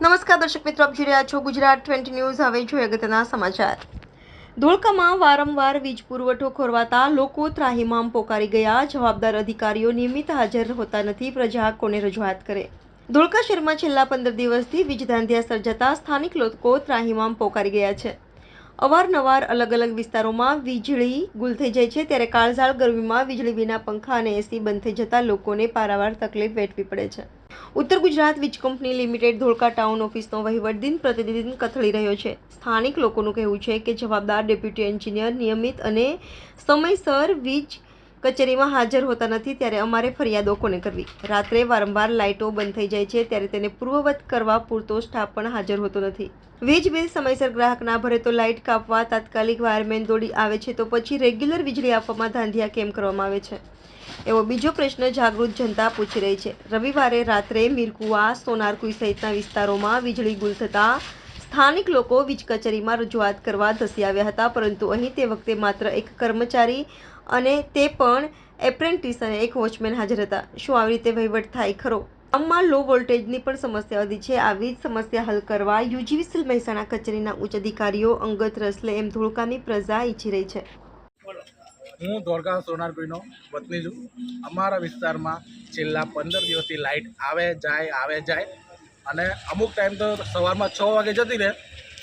નમસ્કાર દર્શક મિત્રો, આપ જોઈ રહ્યા છો ગુજરાત ટ્વેન્ટી ન્યૂઝ. હવે જોઈએ અગત્યના સમાચાર. ધોળકામાં વારંવાર વીજ પુરવઠો ખોરવાતા લોકો ત્રાહિમામ પોકારી ગયા. જવાબદાર અધિકારીઓ નિયમિત હાજર હોતા નથી. પ્રજા કોને રજૂઆત કરે? ધોળકા શહેરમાં છેલ્લા પંદર દિવસથી વીજ ધાંધિયા સર્જાતા સ્થાનિક લોકો ત્રાહિમામ પોકારી ગયા છે. અવારનવાર અલગ અલગ વિસ્તારોમાં વીજળી ગુલ થઈ જાય છે. ત્યારે કાળઝાળ ગરમીમાં વીજળી વિના પંખા અને એસી બંધ થઈ જતા લોકોને પારાવાર તકલીફ વેઠવી પડે છે. ઉત્તર ગુજરાત વીજ કંપની લિમિટેડ ધોળકા ટાઉન ઓફિસનો વહીવટ દિન પ્રતિદિન કથળી રહ્યો છે. સ્થાનિક લોકોનું કહેવું છે કે જવાબદાર ડેપ્યુટી એન્જિનિયર નિયમિત અને સમયસર વીજ કચેરીમાં હાજર હોતા નથી ત્યારે અમારે ફરિયાદો કોને કરવી? રાત્રે વારંવાર લાઇટો બંધ થઈ જાય છે ત્યારે તેને પૂર્વવત કરવા પૂરતો સ્ટાફ પણ હાજર હોતો નથી. વીજ બિલ સમયસર ગ્રાહક ના ભરે તો લાઇટ કાપવા, તાત્કાલિક વાયરમેન દોડી આવે છે તો પછી રેગ્યુલર વીજળી આપવામાં ધાંધિયા કેમ કરવામાં આવે છે? એવો બીજો પ્રશ્ન જાગૃત જનતા પૂછી રહી છે. રવિવારે રાત્રે મીરકુવા, સોનારકુઈ સહિતના વિસ્તારોમાં વીજળી ગુલ થતાં સ્થાનિક લોકો વીજ કચેરીમાં રજૂઆત કરવા ધસી આવ્યા હતા, પરંતુ અહીં તે વખતે માત્ર એક કર્મચારી અને તે પણ એપ્રેન્ટિસ અને એક વોચમેન હાજર હતા. શું આવી રીતે વહીવટ થાય ખરો? ગામમાં લો વોલ્ટેજની પણ સમસ્યા વધી છે. આવી જ સમસ્યા હલ કરવા યુજીવીસીલ મહેસાણા કચેરીના ઉચ્ચ અધિકારીઓ અંગત રસ લે એમ ધોળકાની પ્રજા ઈચ્છી રહી છે. હું ધોળકા સોનારકુઈનો વતની છું. અમારા વિસ્તારમાં છેલ્લા પંદર દિવસથી લાઇટ આવે જાય આવે જાય અને અમુક ટાઈમ તો સવારમાં છ વાગે જતી રહે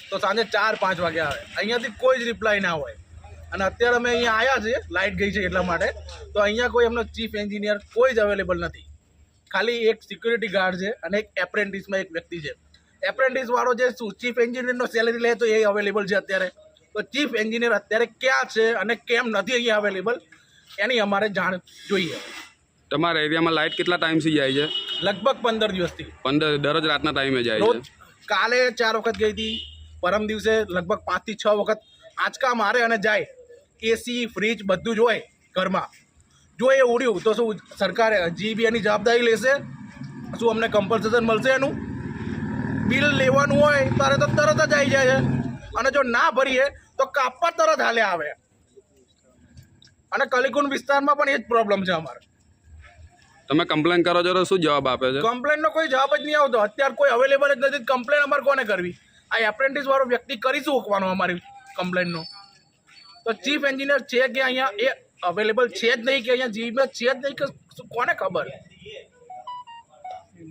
તો સાંજે ચાર, પાંચ વાગે આવે. અહીંયાથી કોઈ જ રિપ્લાય ના હોય. અને અત્યારે અમે અહીંયા આવ્યા છીએ લાઇટ ગઈ છે એટલા માટે. તો અહીંયા કોઈ એમનો ચીફ એન્જિનિયર કોઈ જ અવેલેબલ નથી. ખાલી એક સિક્યુરિટી ગાર્ડ છે અને એક એપ્રેન્ટિસમાં એક વ્યક્તિ છે. એપ્રેન્ટિસવાળો જે શું ચીફ એન્જિનિયરનો સેલેરી લે તો એ અવેલેબલ છે અત્યારે. ચીફ એન્જિનિયર અત્યારે ક્યાં છે અને કેમ નથી અહીંયા અવેલેબલ એની અમારે જાણ જોઈએ. તમારા એરિયામાં લાઇટ કેટલા ટાઈમથી જાય છે? લગભગ પંદર દિવસથી. પંદર દરરોજ રાતના ટાઈમે જાય છે? કાલે ચાર વખત ગઈ હતી પરમ દિવસે લગભગ પાંચથી છ વખત. આંચકા મારે અને જાય. એસી ફ્રીજ બધું જ હોય ઘરમાં. જો એ ઉડ્યું તો શું સરકારે જીબી એની જવાબદારી લેશે? શું અમને કમ્પલસેશન મળશે એનું? બિલ લેવાનું હોય ત્યારે તો તરત જ આવી જાય છે. અને જો ના ભરીએ તો કાપવા તરત હાલે આવે. અને કલિકુંડ વિસ્તારમાં પણ એ જ પ્રોબ્લેમ છે અમારે. તમે કમ્પ્લેન કરો છો તો શું જવાબ આપે છે? કમ્પ્લેનનો કોઈ જવાબ જ નહીં આવતો. અત્યારે કોઈ અવેલેબલ જ નથી. કમ્પ્લેન અમારે કોને કરવી? આ એપ્રેન્ટિસ વાળો વ્યક્તિ કરી શું ઓકવાનો અમારી કમ્પ્લેનનો તો ચીફ એન્જિનિયર છે કે અહીંયા એ અવેલેબલ છે જ નહીં કે અહીંયા જીબી છે જ નહીં કે કોને ખબર?